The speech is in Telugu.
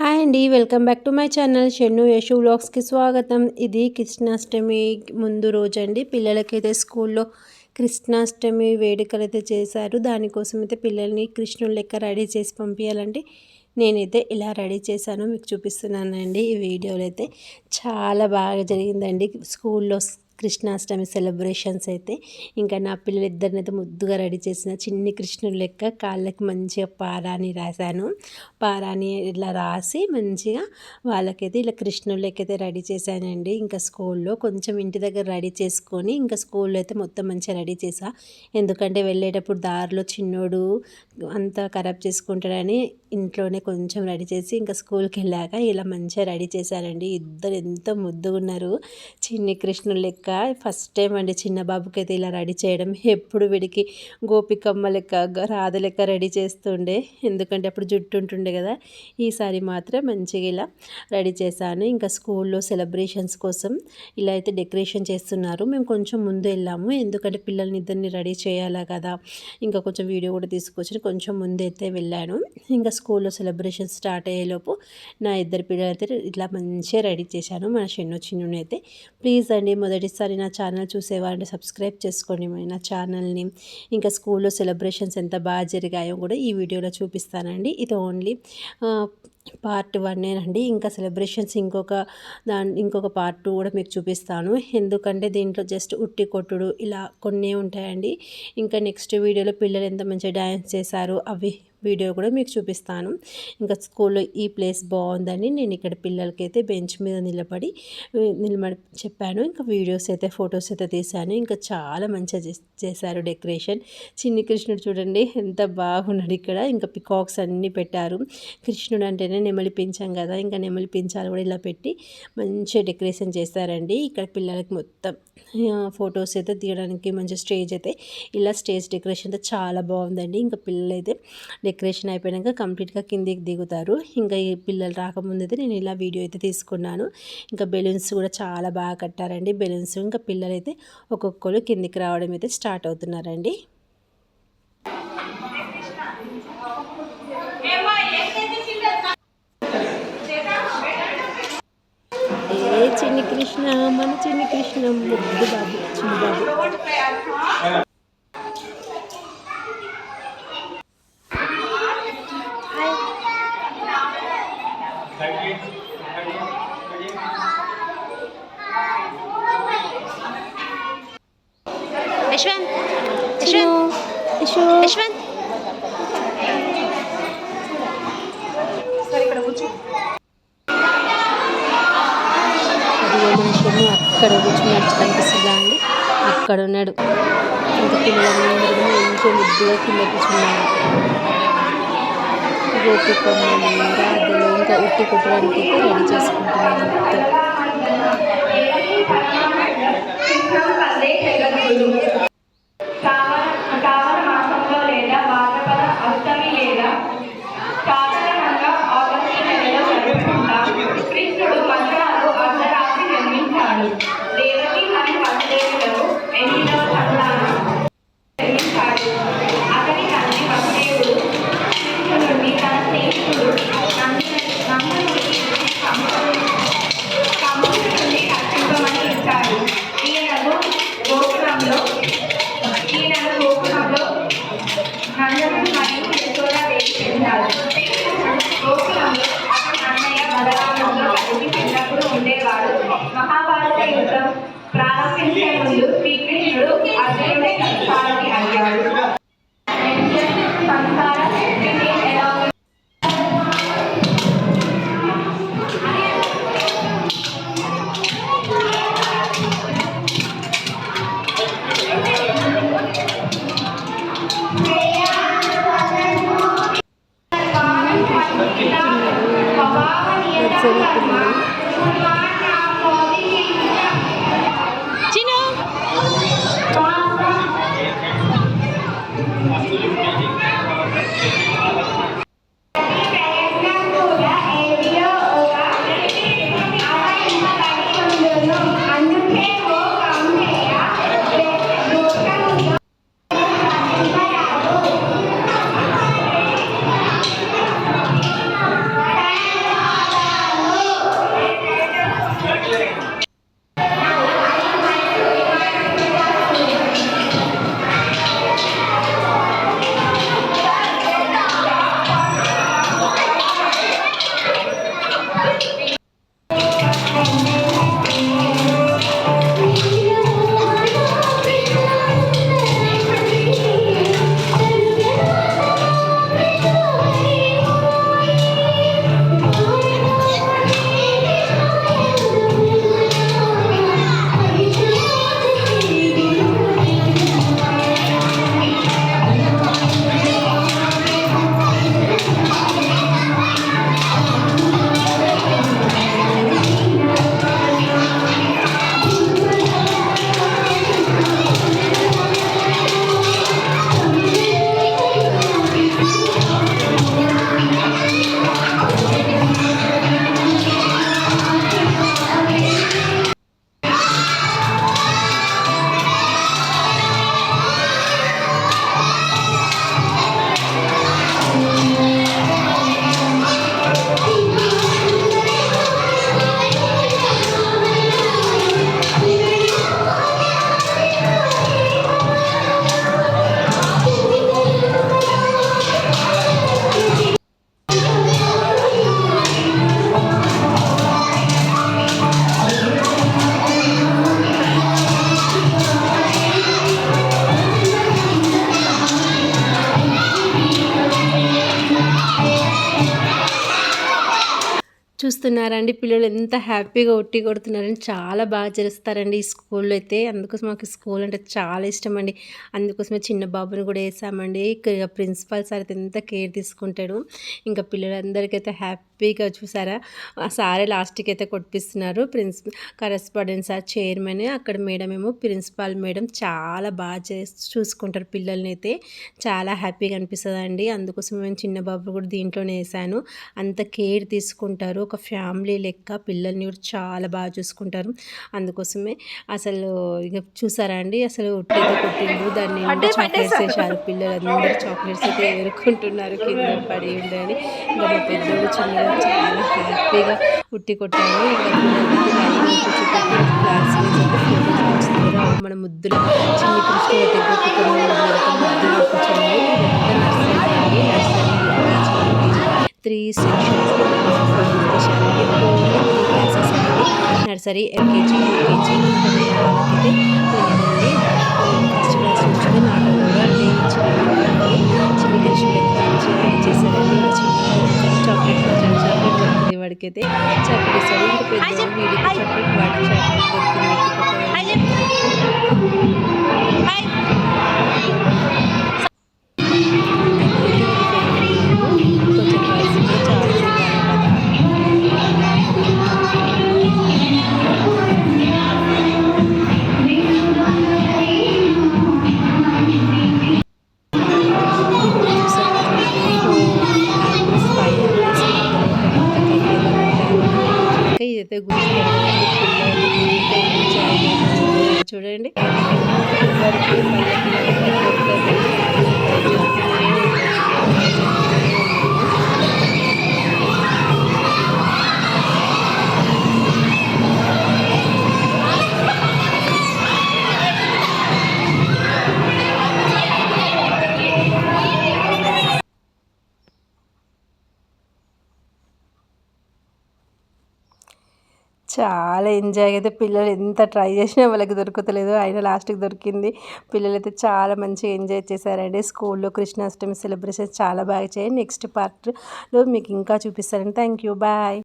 హాయ్ అండి welcome back to my channel Shennu Yashu వ్లాగ్స్కి స్వాగతం. ఇది కృష్ణాష్టమి ముందు రోజు అండి పిల్లలకైతే స్కూల్లో కృష్ణాష్టమి వేడుకలు అయితే చేశారు. దానికోసం అయితే పిల్లల్ని కృష్ణుడు లెక్క రెడీ చేసి పంపించాలండి నేనైతే ఇలా రెడీ చేశాను మీకు చూపిస్తున్నానండి ఈ వీడియోలో అయితే చాలా బాగా జరిగిందండి. స్కూల్లో కృష్ణాష్టమి సెలబ్రేషన్స్ అయితే ఇంకా నా పిల్లలిద్దరినైతే ముద్దుగా రెడీ చేసిన చిన్ని కృష్ణుడు లెక్క కాళ్ళకి మంచిగా పారాని రాశాను. పారాని ఇలా రాసి మంచిగా వాళ్ళకైతే ఇలా కృష్ణుడు లెక్క అయితే రెడీ చేశానండి. ఇంకా స్కూల్లో కొంచెం ఇంటి దగ్గర రెడీ చేసుకొని ఇంకా స్కూల్లో అయితే మొత్తం మంచిగా రెడీ చేసా ఎందుకంటే వెళ్ళేటప్పుడు దారిలో చిన్నోడు అంతా ఖరాబ్ చేసుకుంటాడని ఇంట్లోనే కొంచెం రెడీ చేసి ఇంకా స్కూల్కి వెళ్ళాక ఇలా మంచిగా రెడీ చేశానండి ఇద్దరు ఎంత ముద్దుగా ఉన్నారు. చిన్ని కృష్ణుడు లెక్క ఫస్ట్ టైం అండి చిన్న బాబుకి అయితే ఇలా రెడీ చేయడం. ఎప్పుడు వీడికి గోపికమ్మ లెక్క రాధ లెక్క రెడీ చేస్తుండే. ఎందుకంటే అప్పుడు జుట్టు ఉంటుండే కదా. ఈసారి మాత్రం మంచిగా ఇలా రెడీ చేశాను. ఇంకా స్కూల్లో సెలబ్రేషన్స్ కోసం ఇలా అయితే డెకరేషన్ చేస్తున్నారు. మేము కొంచెం ముందు వెళ్ళాము. ఎందుకంటే పిల్లల్ని ఇద్దరిని రెడీ చేయాలా కదా. ఇంకా కొంచెం వీడియో కూడా తీసుకొచ్చి కొంచెం ముందు అయితే వెళ్ళాను. ఇంకా స్కూల్లో సెలబ్రేషన్ స్టార్ట్ అయ్యేలోపు నా ఇద్దరు పిల్లలు అయితే ఇట్లా మంచిగా రెడీ చేశాను. మన చిన్న చిన్న అయితే ప్లీజ్ అండి మొదటిసారి ఒకసారి నా ఛానల్ చూసేవారంటే సబ్స్క్రైబ్ చేసుకోండి నా ఛానల్ని. ఇంకా స్కూల్లో సెలబ్రేషన్స్ ఎంత బాగా జరిగాయో కూడా ఈ వీడియోలో చూపిస్తానండి. ఇది ఓన్లీ పార్ట్ వన్నేనండి ఇంకా సెలబ్రేషన్స్ ఇంకొక దాని ఇంకొక పార్ట్ టూ కూడా మీకు చూపిస్తాను. ఎందుకంటే దీంట్లో జస్ట్ ఉట్టి కొట్టుడు ఇలా కొన్ని ఉంటాయండి. ఇంకా నెక్స్ట్ వీడియోలో పిల్లలు ఎంత మంచిగా డ్యాన్స్ చేశారు అవి వీడియో కూడా మీకు చూపిస్తాను. ఇంకా స్కూల్లో ఈ ప్లేస్ బాగుందని నేను ఇక్కడ పిల్లలకైతే బెంచ్ మీద నిలబడి నిలబడి చెప్పాను. ఇంకా వీడియోస్ అయితే ఫొటోస్ అయితే తీశాను. ఇంకా చాలా మంచిగా చేశారు డెకరేషన్. చిన్ని కృష్ణుడు చూడండి ఎంత బాగున్నాడు ఇక్కడ. ఇంకా పికాక్స్ అన్నీ పెట్టారు. కృష్ణుడు అంటేనే నెమలి పెంచాం కదా. ఇంకా నెమలి పెంచాలి కూడా ఇలా పెట్టి మంచిగా డెకరేషన్ చేశారండి. ఇక్కడ పిల్లలకి మొత్తం ఫొటోస్ అయితే తీయడానికి మంచి స్టేజ్ అయితే ఇలా స్టేజ్ డెకరేషన్ అయితే చాలా బాగుందండి. ఇంకా పిల్లలైతే డెకరేషన్ అయిపోయాక కంప్లీట్గా కిందికి దిగుతారు. ఇంకా ఈ పిల్లలు రాకముందు అయితే నేను ఇలా వీడియో అయితే తీసుకున్నాను. ఇంకా బెలూన్స్ కూడా చాలా బాగా కట్టారండి. బెలూన్స్ ఇంకా పిల్లలు అయితే ఒక్కొక్కరు కిందికి రావడం అయితే స్టార్ట్ అవుతున్నారండి. ఏ చిన్ని కృష్ణ మన చిన్ని కృష్ణ ముద్దు బాబు చిన్న బాబు యశ్వంత్ యశ్వంత్ యశ్వంత్ మనిషిని అక్కడ కూర్చున్నట్టు కనిపిస్తుందా అండి అక్కడ ఉన్నాడు ఇంకా పిల్లలందరూ ఎంతో ముద్దుగా కింద కూర్చున్నారు గోపికమ్మని రాధలు ఇంకా ఉట్టి కుట్టడానికి రెడీ చేసుకుంటున్నారు మొత్తం. చూస్తున్నారండి. పిల్లలు ఎంత హ్యాపీగా ఉట్టి కొడుతున్నారని చాలా బాగా చేస్తారండి ఈ స్కూల్లో అయితే. అందుకోసం మాకు స్కూల్ అంటే చాలా ఇష్టం అండి అందుకోసమే చిన్న బాబుని కూడా వేసామండి. ఇక ప్రిన్సిపాల్ సార్ అయితే ఎంత కేర్ తీసుకుంటాడు. ఇంకా పిల్లలందరికైతే హ్యాపీగా చూసారా? ఆ సారే లాస్ట్కి అయితే కొట్టిస్తున్నారు ప్రిన్సిపల్ కరెస్పాండెంట్ సార్ చైర్మన్ అక్కడ మేడం ఏమో ప్రిన్సిపాల్ మేడం చాలా బాగా చేసి చూసుకుంటారు పిల్లల్ని అయితే చాలా హ్యాపీగా అనిపిస్తుంది అండి అందుకోసం మేము చిన్న బాబు కూడా దీంట్లోనే వేసాను. అంత కేర్ తీసుకుంటారు. ఒక ఫ్యామిలీ లెక్క పిల్లల్ని కూడా చాలా బాగా చూసుకుంటారు. అందుకోసమే అసలు ఇక చూసారా అండి? అసలు ఉట్టేదో కొట్టిండ్రు దాన్ని చాక్లెట్స్ వేసారు పిల్లలందరూ చాక్లెట్స్ అయితే ఏరుకుంటున్నారు. కింద పడి ఉండని పెద్దోడు చిన్నగా చాలా హ్యాపీగా ఉట్టి కొట్టాము మన ముద్దుల చిన్న కృష్ణ దగ్గర ముద్దులు కూర్చొని nursery nursery three sections. Nursery LKG UKG first class నుంచి చిన్న చేశారండి చాక్లెట్ చాక్లెట్ దొరికింది వాడికైతే చాక్లెట్ ఇస్తాడు ఇంకా పెద్ద వీడికి చాక్లెట్ వాడి చాక్లెట్ దొరికింది చాలా ఎంజాయ్ అయితే పిల్లలు ఎంత ట్రై చేసినా వాళ్ళకి దొరకతలేదు. అయినా లాస్ట్కి దొరికింది. పిల్లలు అయితే చాలా మంచిగా ఎంజాయ్ చేశారండి. స్కూల్లో కృష్ణాష్టమి సెలబ్రేషన్స్ చాలా బాగా చేయండి. నెక్స్ట్ పార్ట్లో మీకు ఇంకా చూపిస్తారండి థ్యాంక్ యూ. బాయ్.